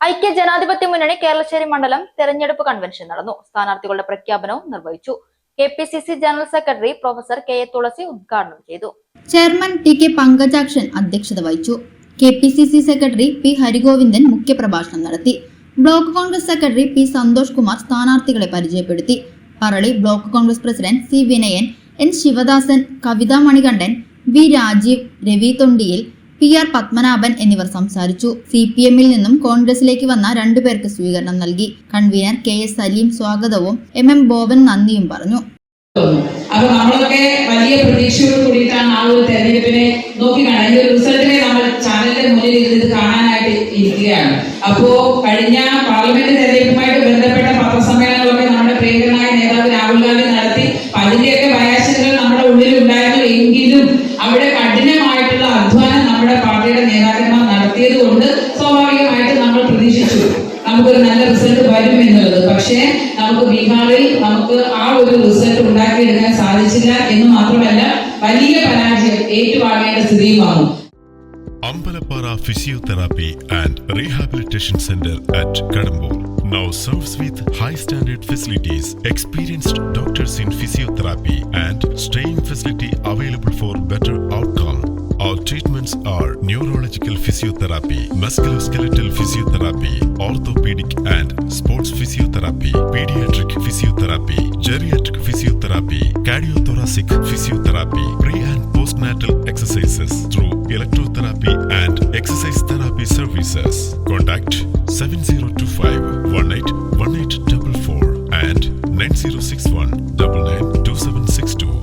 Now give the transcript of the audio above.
ഐക്യ ജനാധിപത്യ മുന്നണി കേരളശ്ശേരി മണ്ഡലം തെരഞ്ഞെടുപ്പ് കൺവെൻഷൻ നടന്നു. സ്ഥാനാർത്ഥികളുടെ പ്രഖ്യാപനവും നിർവഹിച്ചു. K P C C general secretary professor K A Thulasi ഉദ്ഘാടനം ചെയ്തു. ചെയർമാൻ ടി കെ പങ്കജാക്ഷൻ അധ്യക്ഷത വഹിച്ചു. K P C C secretary P Harigovindan മുഖ്യപ്രഭാഷണം നടത്തി. Block Congress secretary P Santhosh Kumar സ്ഥാനാർത്ഥികളെ പരിചയപ്പെടുത്തി. Parali block Congress president C Vinayan N Sivadasan Kavitha Manikandan V Rajeev Ravi Thondiyil P R Padmanabhan എന്നിവർ സംസാരിച്ചു. C P എമ്മിൽ നിന്നും കോൺഗ്രസിലേക്ക് വന്ന രണ്ടുപേർക്ക് സ്വീകരണം നൽകി. കൺവീനർ കെ എസ് സലീം സ്വാഗതവും എം എം ബോബൻ നന്ദിയും പറഞ്ഞു. അപ്പൊ നമ്മളൊക്കെ വലിയ പ്രതീക്ഷയോട് കൂടിയിട്ടാണ് ആ ഒരു തെരഞ്ഞെടുപ്പിനെ നോക്കി കാണാൻ റിസൾട്ടിനെ നമ്മൾ ചാനലിന്റെ മുന്നിൽ ഇത് കാണാനായിട്ട് ഇരിക്കുകയാണ്. അപ്പോ കഴിഞ്ഞ പാർലമെന്റ് തെരഞ്ഞെടുപ്പുമായിട്ട് ബന്ധപ്പെട്ട പത്രസമ്മേളനങ്ങളൊക്കെ നമ്മുടെ പ്രിയങ്കരനായ നേതാവ് രാഹുൽ ഗാന്ധി നടത്തി. അതിന്റെയൊക്കെ വയാശകൾ നമ്മുടെ ഉള്ളിൽ ഉണ്ടായിരുന്നു എങ്കിലും അവിടെ നമ്മുടെ പാർട്ടിയുടെ നേതാക്കന്മാർ നടത്തിയത് കൊണ്ട് സ്വാഭാവികമായിട്ട് നമ്മൾ പ്രതീക്ഷിച്ചു. നമുക്കൊരു നല്ല റിസൾട്ട് വരും എന്നുള്ളത്. പക്ഷേ നമുക്ക് ബീഹാറിൽ നമുക്ക് ആ ഒരു റിസൾട്ട് ഉണ്ടാക്കിയെടുക്കാൻ സാധിച്ചില്ല എന്ന് മാത്രമല്ല വലിയ പരാജയം ഏറ്റുവാങ്ങേണ്ട സ്ഥിതിയും വന്നു Ambalappara physiotherapy and rehabilitation centre at Kadampur. Now serves with high standard facilities experienced doctors in physiotherapy and staying facility Physiotherapy, Musculoskeletal Physiotherapy, Orthopedic and Sports Physiotherapy, Pediatric Physiotherapy, Geriatric Physiotherapy, Cardiothoracic Physiotherapy, Pre and Postnatal Exercises through Electrotherapy and Exercise Therapy Services. Contact 7025 18 and 9061 99.